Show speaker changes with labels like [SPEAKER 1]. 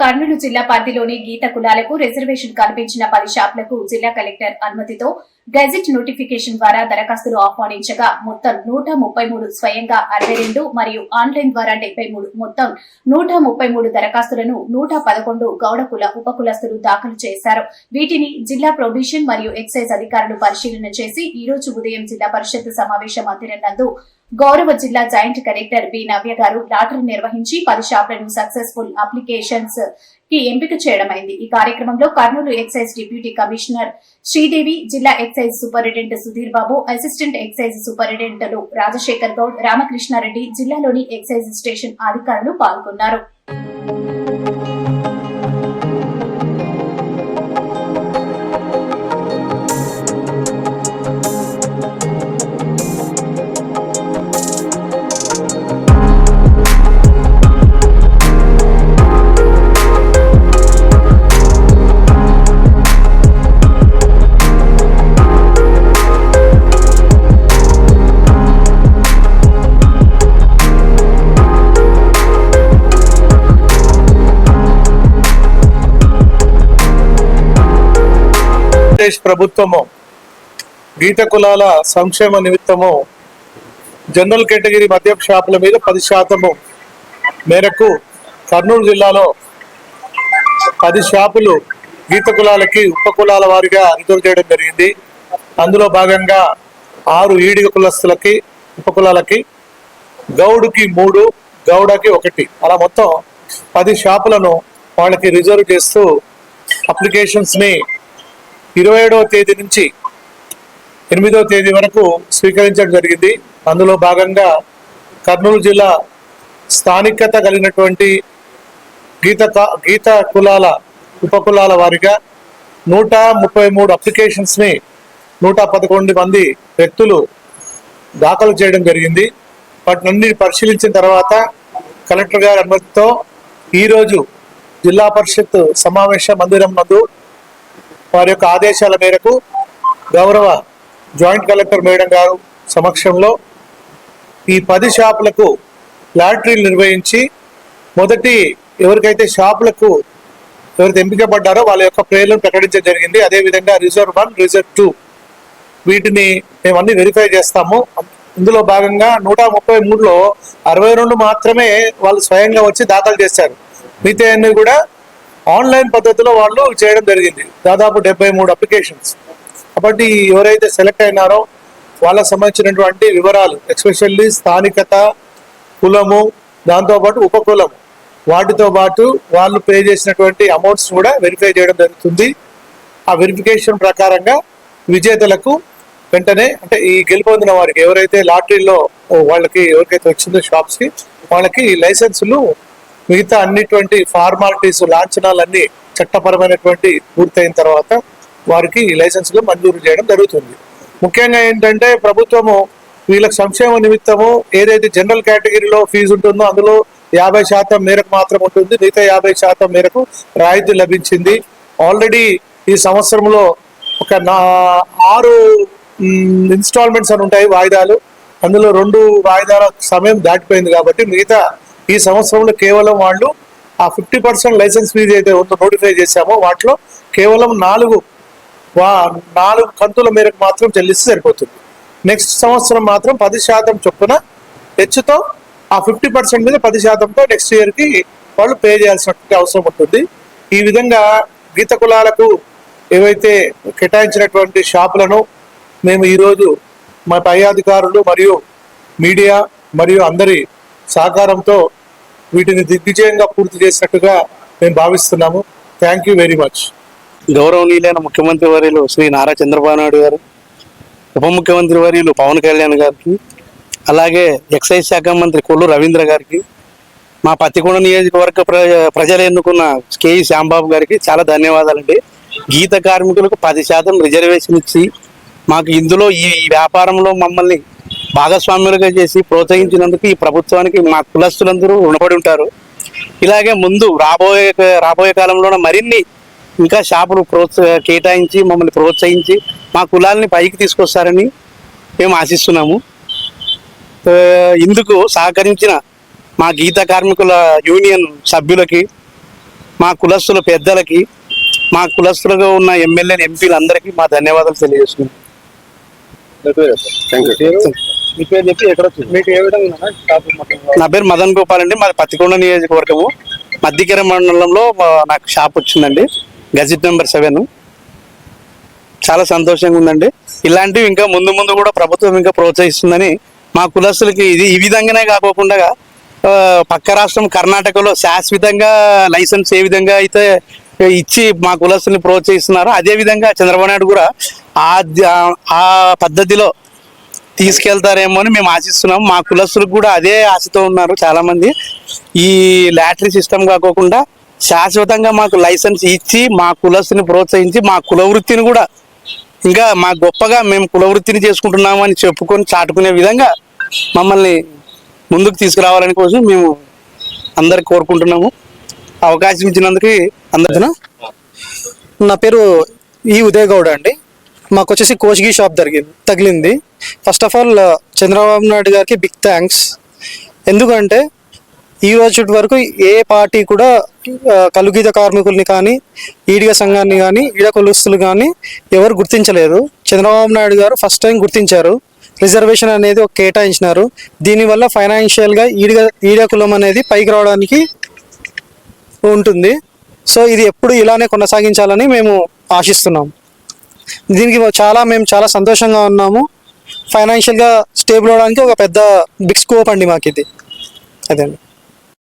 [SPEAKER 1] కర్నూలు జిల్లా పరిధిలోని గీత కులాలకు రిజర్వేషన్ కల్పించిన పది షాపులకు జిల్లా కలెక్టర్ అనుమతితో గెజిట్ నోటిఫికేషన్ ద్వారా దరఖాస్తులు ఆహ్వానించగా మొత్తం నూట ముప్పై మూడు స్వయంగా అరవై రెండు మరియు ఆన్లైన్ ద్వారా డెబ్బై మూడు మొత్తం నూట ముప్పై మూడు దరఖాస్తులను నూట పదకొండు గౌడ కుల ఉపకులస్తులు దాఖలు చేశారు. వీటిని జిల్లా ప్రొబిషన్ మరియు ఎక్సైజ్ అధికారులు పరిశీలన చేసి ఈ రోజు ఉదయం జిల్లా పరిషత్ సమావేశ మందిరం నందు గౌరవ జిల్లా జాయింట్ కలెక్టర్ బి నవ్య గారు లాటరీ నిర్వహించి పది షాపులను సక్సెస్ఫుల్ అప్లికేషన్స్కి ఎంపిక చేయడమైంది. ఈ కార్యక్రమంలో Kurnool excise deputy commissioner Sridevi జిల్లా excise superintendent Sudhir Babu assistant excise సూపరింటెండెంట్లు Rajasekhar Goud Ramakrishna Reddy జిల్లాలోని ఎక్సైజ్ స్టేషన్ అధికారులు పాల్గొన్నారు.
[SPEAKER 2] ఆంధ్రప్రదేశ్ ప్రభుత్వము గీత కులాల సంక్షేమ నిమిత్తము జనరల్ కేటగిరీ మద్యపు షాపుల మీద పది శాతము మేరకు కర్నూలు జిల్లాలో పది షాపులు గీత కులాలకి ఉప కులాల వారిగా రిజర్వ్ చేయడం జరిగింది. అందులో భాగంగా ఆరు ఈడిగ కులస్తులకి ఉప కులాలకి గౌడుకి మూడు గౌడకి ఒకటి. అలా మొత్తం పది షాపులను వాళ్ళకి రిజర్వ్ చేస్తూ అప్లికేషన్స్ని ఇరవై ఏడవ తేదీ నుంచి ఎనిమిదవ తేదీ వరకు స్వీకరించడం జరిగింది. అందులో భాగంగా కర్నూలు జిల్లా స్థానికత కలిగినటువంటి గీత గీత కులాల ఉపకులాల వారిగా నూట ముప్పై మూడు అప్లికేషన్స్ని నూట పదకొండు మంది వ్యక్తులు దాఖలు చేయడం జరిగింది. వాటిని పరిశీలించిన తర్వాత కలెక్టర్ గారి అనుమతితో ఈరోజు జిల్లా పరిషత్ సమావేశ మందిరం నందు వారి యొక్క ఆదేశాల మేరకు గౌరవ జాయింట్ కలెక్టర్ మేడం గారు సమక్షంలో ఈ పది షాపులకు లాటరీలు నిర్వహించి మొదటి ఎవరికైతే షాపులకు ఎవరైతే ఎంపికబడ్డారో వాళ్ళ యొక్క పేర్లను ప్రకటించడం జరిగింది. అదేవిధంగా రిజర్వ్ వన్ రిజర్వ్ టూ వీటిని మేము అన్ని వెరిఫై చేస్తాము. ఇందులో భాగంగా నూట ముప్పై మూడులో అరవై రెండు మాత్రమే వాళ్ళు స్వయంగా వచ్చి దాఖలు చేశారు. మిగతా అన్ని కూడా ఆన్లైన్ పద్ధతిలో వాళ్ళు చేయడం జరిగింది. దాదాపు డెబ్బై మూడు అప్లికేషన్స్. కాబట్టి ఎవరైతే సెలెక్ట్ అయినారో వాళ్ళకు సంబంధించినటువంటి వివరాలు ఎస్పెషల్లీ స్థానికత కులము దాంతోపాటు ఉపకులము వాటితో పాటు వాళ్ళు పే చేసినటువంటి అమౌంట్స్ కూడా వెరిఫై చేయడం జరుగుతుంది. ఆ వెరిఫికేషన్ ప్రకారంగా విజేతలకు వెంటనే అంటే ఈ గెలుపొందిన వారికి ఎవరైతే లాటరీలో వాళ్ళకి ఎవరికైతే వచ్చిందో షాప్స్కి వాళ్ళకి లైసెన్సులు మిగతా అన్నిటువంటి ఫార్మాలిటీస్ లాంఛనాలన్నీ చట్టపరమైనటువంటి పూర్తయిన తర్వాత వారికి ఈ లైసెన్సులు మంజూరు చేయడం జరుగుతుంది. ముఖ్యంగా ఏంటంటే ప్రభుత్వము వీళ్ళకి సంక్షేమ నిమిత్తము ఏదైతే జనరల్ కేటగిరీలో ఫీజు ఉంటుందో అందులో యాభై శాతం మేరకు మాత్రం ఉంటుంది. మిగతా యాభై శాతం మేరకు రాయితీ లభించింది. ఆల్రెడీ ఈ సంవత్సరంలో ఒక నా ఆరు ఇన్స్టాల్మెంట్స్ అని ఉంటాయి వాయిదాలు. అందులో రెండు వాయిదాల సమయం దాటిపోయింది కాబట్టి మిగతా ఈ సంవత్సరంలో కేవలం వాళ్ళు ఆ ఫిఫ్టీ పర్సెంట్ లైసెన్స్ ఫీజు అయితే ఉందో నోటిఫై చేశామో వాటిలో కేవలం నాలుగు వా నాలుగు కంతుల మేరకు మాత్రం చెల్లిస్తే సరిపోతుంది. నెక్స్ట్ సంవత్సరం మాత్రం పది శాతం చొప్పున హెచ్చుతో ఆ ఫిఫ్టీ పర్సెంట్ మీద పది శాతంతో నెక్స్ట్ ఇయర్కి వాళ్ళు పే చేయాల్సినటువంటి అవసరం ఉంటుంది. ఈ విధంగా గీత కులాలకు ఏవైతే కేటాయించినటువంటి షాపులను మేము ఈరోజు మా పై అధికారులు మరియు మీడియా మరియు అందరి సహకారంతో వీటిని దిగ్విజయంగా పూర్తి చేసినట్టుగా మేము భావిస్తున్నాము. థ్యాంక్ యూ వెరీ మచ్
[SPEAKER 3] గౌరవనీయులైన ముఖ్యమంత్రి వర్యులు శ్రీ నారా చంద్రబాబు నాయుడు గారు ఉప ముఖ్యమంత్రి వర్యులు పవన్ కళ్యాణ్ గారికి అలాగే ఎక్సైజ్ శాఖ మంత్రి కొల్లు రవీంద్ర గారికి మా పత్తికొండ నియోజకవర్గ ప్రజలు ఎన్నుకున్న కేఈ శ్యాంబాబు గారికి చాలా ధన్యవాదాలండి. గీత కార్మికులకు పది శాతం రిజర్వేషన్ ఇచ్చి మాకు ఇందులో ఈ వ్యాపారంలో మమ్మల్ని భాగస్వాములుగా చేసి ప్రోత్సహించినందుకు ఈ ప్రభుత్వానికి మా కులస్తులందరూ రుణపడి ఉంటారు. ఇలాగే ముందు రాబోయే రాబోయే కాలంలో మరిన్ని ఇంకా షాపులు ప్రోత్స కేటాయించి మమ్మల్ని ప్రోత్సహించి మా కులాలని పైకి తీసుకొస్తారని మేము ఆశిస్తున్నాము. ఇందుకు సహకరించిన మా గీత కార్మికుల యూనియన్ సభ్యులకి మా కులస్తుల పెద్దలకి మా కులస్తులుగా ఉన్న ఎమ్మెల్యేలు ఎంపీలు అందరికీ మా ధన్యవాదాలు తెలియజేస్తున్నాం.
[SPEAKER 2] మీ పేరు చెప్పి ఎక్కడ వచ్చింది మీకు ఏ విధంగా షాప్ మొత్తం
[SPEAKER 3] నా పేరు మదన్ గోపాల్ అండి. మాది పత్తికొండ నియోజకవర్గము. మధ్యకెర మండలంలో నాకు షాప్ వచ్చిందండి. గజెట్ నెంబర్ సెవెన్ చాలా సంతోషంగా ఉందండి. ఇలాంటివి ఇంకా ముందు ముందు కూడా ప్రభుత్వం ఇంకా ప్రోత్సహిస్తుందని మా కులస్తులకి ఇది ఈ విధంగానే కాకోకుండా పక్క రాష్ట్రం కర్ణాటకలో శాశ్వతంగా లైసెన్స్ ఏ విధంగా అయితే ఇచ్చి మా కులస్తుల్ని ప్రోత్సహిస్తున్నారో అదే విధంగా చంద్రబాబు నాయుడు కూడా ఆ ఆ పద్ధతిలో తీసుకెళ్తారేమో అని మేము ఆశిస్తున్నాం. మా కులస్తులకు కూడా అదే ఆశతో ఉన్నారు చాలా మంది ఈ లాటరీ సిస్టమ్ కాకోకుండా శాశ్వతంగా మాకు లైసెన్స్ ఇచ్చి మా కులస్తుని ప్రోత్సహించి మా కుల వృత్తిని కూడా ఇంకా మా గొప్పగా మేము కుల వృత్తిని చేసుకుంటున్నాము అని చెప్పుకొని చాటుకునే విధంగా మమ్మల్ని ముందుకు తీసుకురావాలని కోసం మేము అందరు కోరుకుంటున్నాము. అవకాశం ఇచ్చినందుకు అందరికీ
[SPEAKER 4] నా పేరు ఈ ఉదయ్ గౌడ్ అండి. మాకు వచ్చేసి కోచ్గి షాప్ జరిగింది తగిలింది. First of all Chandrababu Naidu గారికి బిగ్ థ్యాంక్స్ ఎందుకంటే ఈ రోజు వరకు ఏ పార్టీ కూడా కలుగీత కార్మికుల్ని కానీ ఈడిగ సంఘాన్ని కానీ ఈడ కొలుస్తులు కానీ ఎవరు గుర్తించలేదు. చంద్రబాబు నాయుడు గారు ఫస్ట్ టైం గుర్తించారు. రిజర్వేషన్ అనేది ఒక కేటాయించినారు. దీనివల్ల ఫైనాన్షియల్గా ఈడిగ ఈడ కులం అనేది పైకి రావడానికి ఉంటుంది. సో ఇది ఎప్పుడు ఇలానే కొనసాగించాలని మేము ఆశిస్తున్నాం. దీనికి చాలా మేము చాలా సంతోషంగా ఉన్నాము. ఫైనాన్షియల్గా స్టేబుల్ అవడానికి ఒక పెద్ద బిగ్ స్కోప్ అండి మాకు ఇది అదే అండి.